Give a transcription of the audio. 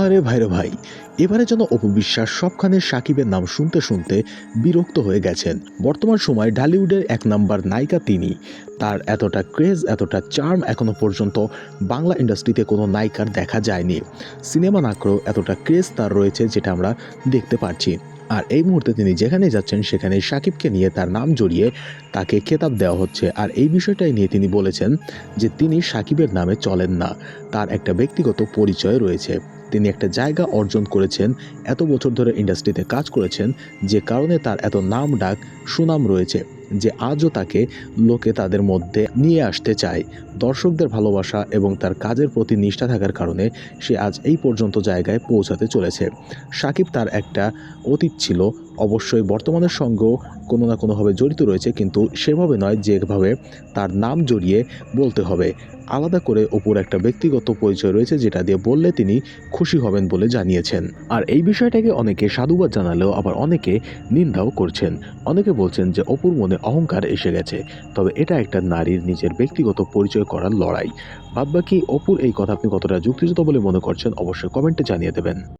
আরে ভাইরে ভাই, এবারে যেন অপবিশ্বাস সবখানে সাকিবের নাম শুনতে শুনতে বিরক্ত হয়ে গেছেন। বর্তমান সময় ঢালিউডের এক নাম্বার নায়িকা তিনি। তার এতটা ক্রেজ, এতটা চার্ম এখনও পর্যন্ত বাংলা ইন্ডাস্ট্রিতে কোনো নায়িকার দেখা যায়নি। সিনেমা নাকরও এতটা ক্রেজ তার রয়েছে যেটা আমরা দেখতে পাচ্ছি। আর এই মুহূর্তে তিনি যেখানে যাচ্ছেন সেখানে সাকিবকে নিয়ে তার নাম জড়িয়ে তাকে খেতাব দেওয়া হচ্ছে। আর এই বিষয়টাই নিয়ে তিনি বলেছেন যে তিনি সাকিবের নামে চলেন না। তার একটা ব্যক্তিগত পরিচয় রয়েছে। তিনি একটা জায়গা অর্জন করেছেন, এত বছর ধরে ইন্ডাস্ট্রিতে কাজ করেছেন, যে কারণে তার এত নাম ডাক, সুনাম রয়েছে। যে আজও তাকে লোকে তাদের মধ্যে নিয়ে আসতে চায়। দর্শকদের ভালোবাসা এবং তার কাজের প্রতি নিষ্ঠা থাকার কারণে সে আজ এই পর্যন্ত জায়গায় পৌঁছাতে চলেছে। সাকিব তার একটা অতীত ছিল অবশ্যই বর্তমানের সঙ্গেও কোনো না কোনোভাবে জড়িত রয়েছে, কিন্তু সেভাবে নয় যেভাবে তার নাম জড়িয়ে বলতে হবে। আলাদা করে অপুর একটা ব্যক্তিগত পরিচয় রয়েছে যেটা দিয়ে বললে তিনি খুশি হবেন বলে জানিয়েছেন। আর এই বিষয়টাকে অনেকে সাধুবাদ জানালেও আবার অনেকে নিন্দাও করছেন। অনেকে বলছেন যে অপুর মনে অহংকার এসে গেছে, তবে এটা একটা নারীর নিজের ব্যক্তিগত পরিচয় করার লড়াই। বাদবাকি অপুর এই কথা আপনি কতটা যুক্তিযুক্ত বলে মনে করছেন অবশ্যই কমেন্টে জানিয়ে দেবেন।